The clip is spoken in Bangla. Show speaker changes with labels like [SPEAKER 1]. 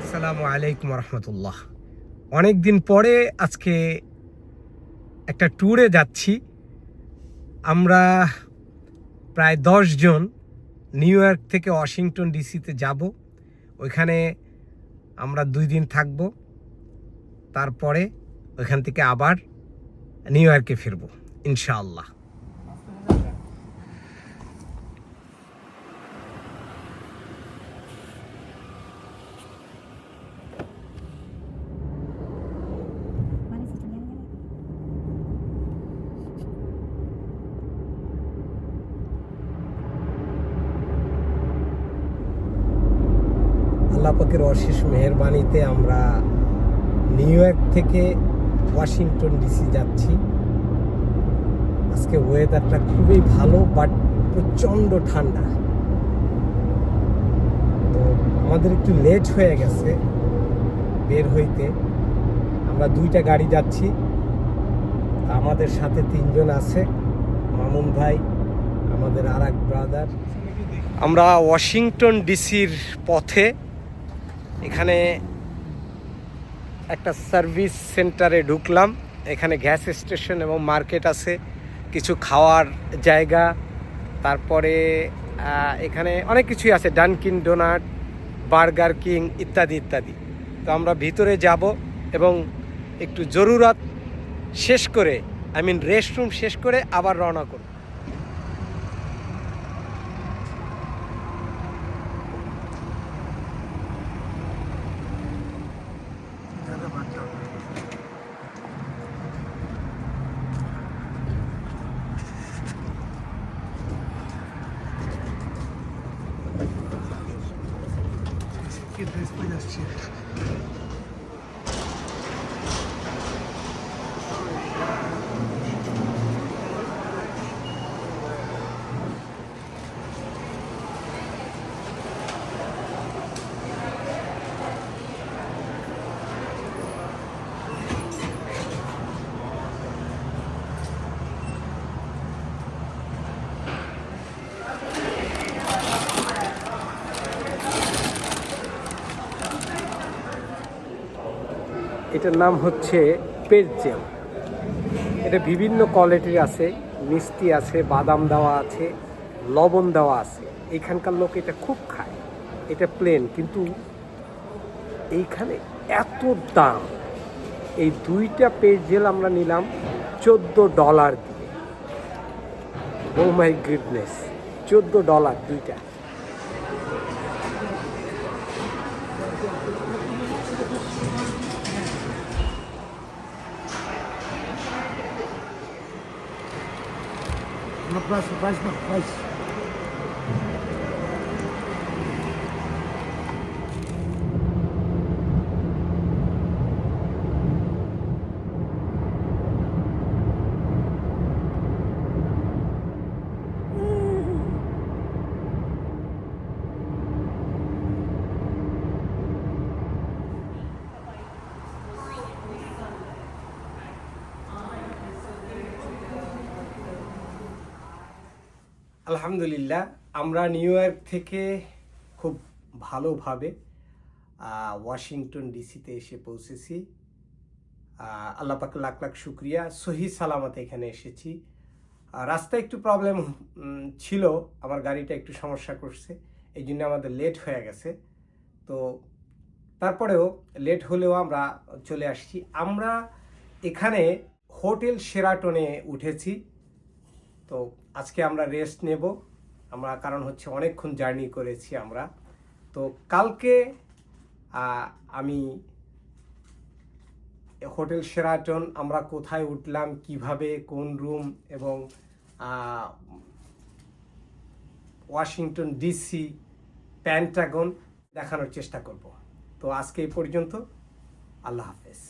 [SPEAKER 1] আসসালামু আলাইকুম রহমতুল্লাহ অনেক দিন পরে আজকে একটা ট্যুরে যাচ্ছি। আমরা প্রায় দশ জন নিউ ইয়র্ক থেকে ওয়াশিংটন ডিসিতে যাব। ওইখানে আমরা দুই দিন থাকব। তারপরে ওইখান থেকে আবার নিউ ইয়র্কে ফিরবো, ইনশাআল্লাহ। আল্লাহ পাকের অশেষ মেহরবানিতে আমরা নিউ ইয়র্ক থেকে ওয়াশিংটন ডিসি যাচ্ছি। আজকে ওয়েদারটা খুবই ভালো বাট প্রচণ্ড ঠান্ডা। তো আমাদের একটু লেট হয়ে গেছে বের হইতে। আমরা দুইটা গাড়ি যাচ্ছি। আমাদের সাথে তিনজন আছে, মামুন ভাই, আমাদের আর এক ব্রাদার আমরা ওয়াশিংটন ডিসির পথে এখানে একটা সার্ভিস সেন্টারে ঢুকলাম। এখানে গ্যাস স্টেশন এবং মার্কেট আছে, কিছু খাওয়ার জায়গা, তারপরে এখানে অনেক কিছুই আছে ডানকিন ডোনাট বার্গার কিং ইত্যাদি ইত্যাদি। তো আমরা ভিতরে যাব এবং একটু জরুরত শেষ করে আই মিন রেস্টরুম শেষ করে আবার রওনা করব। kiedy jest płynność. এটার নাম হচ্ছে পেজেল এটা বিভিন্ন কোয়ালিটির আছে, মিষ্টি আছে, বাদাম দেওয়া আছে, লবণ দেওয়া আছে। এইখানকার লোক এটা খুব খায়, এটা প্লেন কিন্তু এইখানে এত দাম। এই দুইটা পেজেল আমরা নিলাম চোদ্দ ডলার দিয়ে। ও মাই গুডনেস চোদ্দ ডলার দুইটা।
[SPEAKER 2] Próximo, faz não, faz.
[SPEAKER 1] আলহামদুলিল্লাহ, আমরা নিউ ইয়র্ক থেকে খুব ভালোভাবে ওয়াশিংটন ডিসিতে এসে পৌঁছেছি। আল্লাহ লাখ লাখ শুক্রিয়া। সহি সালামতে এখানে এসেছি। রাস্তায় একটু প্রবলেম ছিল, আমার গাড়িটা একটু সমস্যা করছে, এই জন্য আমাদের লেট হয়ে গেছে। তো, তারপরেও লেট হলেও আমরা চলে আসছি। আমরা এখানে হোটেল সেরাটনে উঠেছি। তো আজকে আমরা রেস্ট নেব। আমরা কারণ হচ্ছে অনেকক্ষণ জার্নি করেছি আমরা। তো কালকে আমি হোটেল সেরাটন আমরা কোথায় উঠলাম, কীভাবে, কোন রুম এবং ওয়াশিংটন ডিসি প্যান্টাগন দেখানোর চেষ্টা করব। তো আজকে এই পর্যন্ত, আল্লাহ হাফেজ।